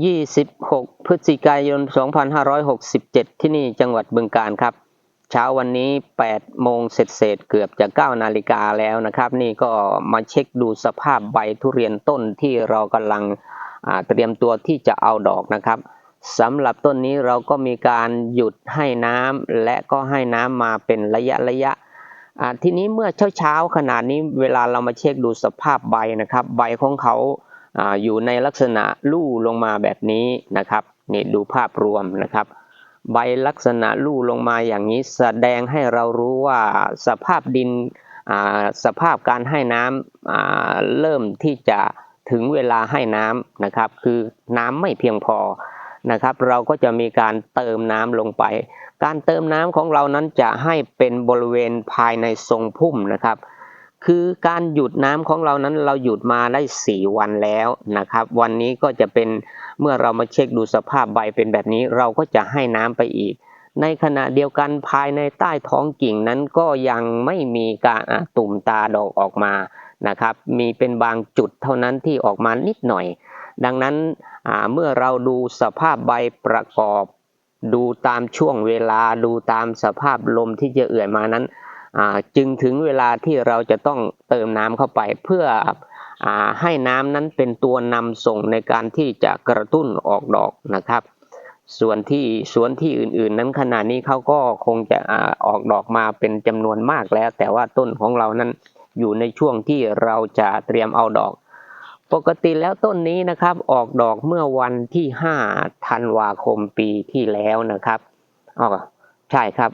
26 พฤศจิกายน 2567 ที่นี่จังหวัดบึงกาฬครับ เช้าวันนี้ 8 โมงเศษเกือบจะ 9 นาฬิกาแล้วนะครับ นี่ก็มาเช็คดูสภาพใบทุเรียนต้นที่เรากำลังเตรียมตัวที่จะเอาดอกนะครับสำหรับต้นนี้เราก็มีการหยุดให้น้ำและก็ให้น้ำมาเป็นระยะระยะทีนี้เมื่อเช้าเช้าขนาดนี้เวลาเรามาเช็คดูสภาพใบนะครับ ใบของเขา อยู่ในลักษณะลู่ลงมาแบบนี้นะครับนี่ดูภาพรวมนะครับ ใบลักษณะลู่ลงมาอย่างนี้แสดงให้เรารู้ว่าสภาพดินอ่าสภาพการให้น้ำอ่าเริ่มที่จะถึงเวลาให้น้ำนะครับ คือน้ำไม่เพียงพอนะครับ เราก็จะมีการเติมน้ำลงไป การเติมน้ำของเรานั้นจะให้เป็นบริเวณภายในทรงพุ่มนะครับ คือการหยุดน้ำของเรานั้นเราหยุดมาได้ 4 วันแล้วนะครับ วันนี้ก็จะเป็นเมื่อเรามาเช็คดูสภาพใบเป็นแบบนี้เราก็จะให้น้ำไปอีก ในขณะเดียวกันภายในใต้ท้องกิ่งนั้นก็ยังไม่มีการตุ่มตาดอกออกมานะครับ มีเป็นบางจุดเท่านั้นที่ออกมานิดหน่อย ดังนั้นเมื่อเราดูสภาพใบประกอบ ดูตามช่วงเวลาดูตามสภาพลมที่จะเอื่อยมานั้น จึงถึงเวลาที่เราจะต้องเติมน้ำเข้าไปเพื่ออาให้น้ำนั้นเป็นตัวนำส่งในการที่จะกระตุ้นออกดอกนะครับ ส่วนที่สวนที่อื่นๆ นั้นขณะนี้เขาก็คงจะอออกดอกมาเป็นจำนวนมากแล้ว แต่ว่าต้นของเรานั้นอยู่ในช่วงที่เราจะเตรียมเอาดอก ปกติแล้วต้นนี้นะครับออกดอกเมื่อวันที่5ธันวาคมปีที่แล้วนะครับอ๋อใช่ครับ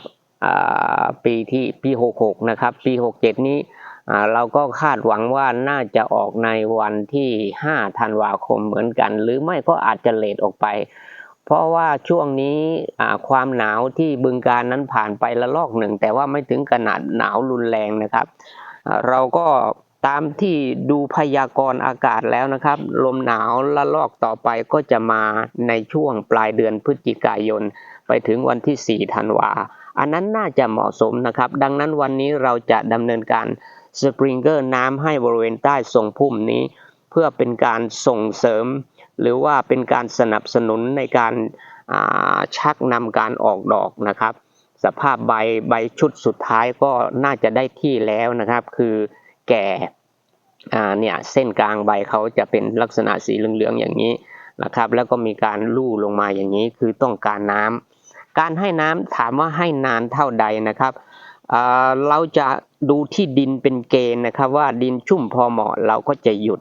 ปีที่ปี66นะครับปี 67 นี้เราก็คาดหวังว่าน่าจะออกในวันที่5ธันวาคมเหมือนกัน หรือไม่ก็อาจจะเลทออกไป เพราะว่าช่วงนี้ความหนาวที่บึงการนั้นผ่านไปละลอกหนึ่ง แต่ว่าไม่ถึงขนาดหนาวรุนแรงนะครับ เราก็ตามที่ดูพยากรณ์อากาศแล้วนะครับ ลมหนาวละลอกต่อไปก็จะมาในช่วงปลายเดือนพฤศจิกายน ไปถึงวันที่4ธันวา อันนั้นน่าจะเหมาะสมนะครับ ดังนั้นวันนี้เราจะดำเนินการสปริงเกอร์น้ำให้บริเวณใต้ทรงพุ่มนี้ เพื่อเป็นการส่งเสริม หรือว่าเป็นการสนับสนุนในการาชักนำการออกดอกนะครับ สภาพใบใบชุดสุดท้ายก็น่าจะได้ที่แล้วนะครับ คือแก่เนี่ยเส้นกลางใบเขาจะเป็นลักษณะสีเหลืองๆอย่างนี้นะครับ แล้วก็มีการลู่ลงมาอย่างนี้คือต้องการน้ำ การให้น้ำถามว่าให้นานเท่าใดนะครับเราจะดูที่ดินเป็นเกณฑ์นะครับว่าดินชุ่มพอเหมาะเราก็จะหยุด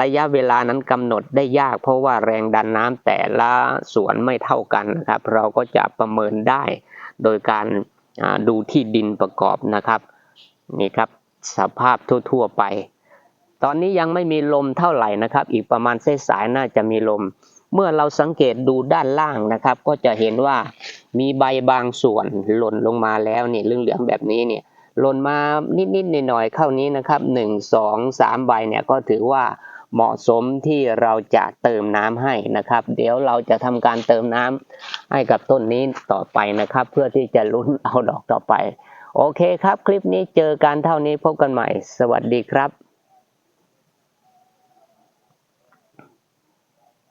ระยะเวลานั้นกำหนดได้ยาก เพราะว่าแรงดันน้ำแต่ละสวนไม่เท่ากันนะครับ เราก็จะประเมินได้โดยการาดูที่ดินประกอบนะครับนี่ครับสภาพทั่ว ๆ ไป ตอนนี้ยังไม่มีลมเท่าไหร่นะครับ อีกประมาณเส้สายน่าจะมีลม เมื่อเราสังเกตดูด้านล่างนะครับ ก็จะเห็นว่ามีใบบางส่วนหล่นลงมาแล้วนี่เหลืองๆแบบนี้เนี่ยหล่นมานิดๆหน่อยๆเข้านี้นะครับหนึ่งสองสามใบเนี่ยก็ถือว่าเหมาะสมที่เราจะเติมน้ำให้นะครับ เดี๋ยวเราจะทำการเติมน้ำให้กับต้นนี้ต่อไปนะครับ เพื่อที่จะลุ้นเอาดอกต่อไป โอเคครับ คลิปนี้เจอกันเท่านี้พบกันใหม่ สวัสดีครับ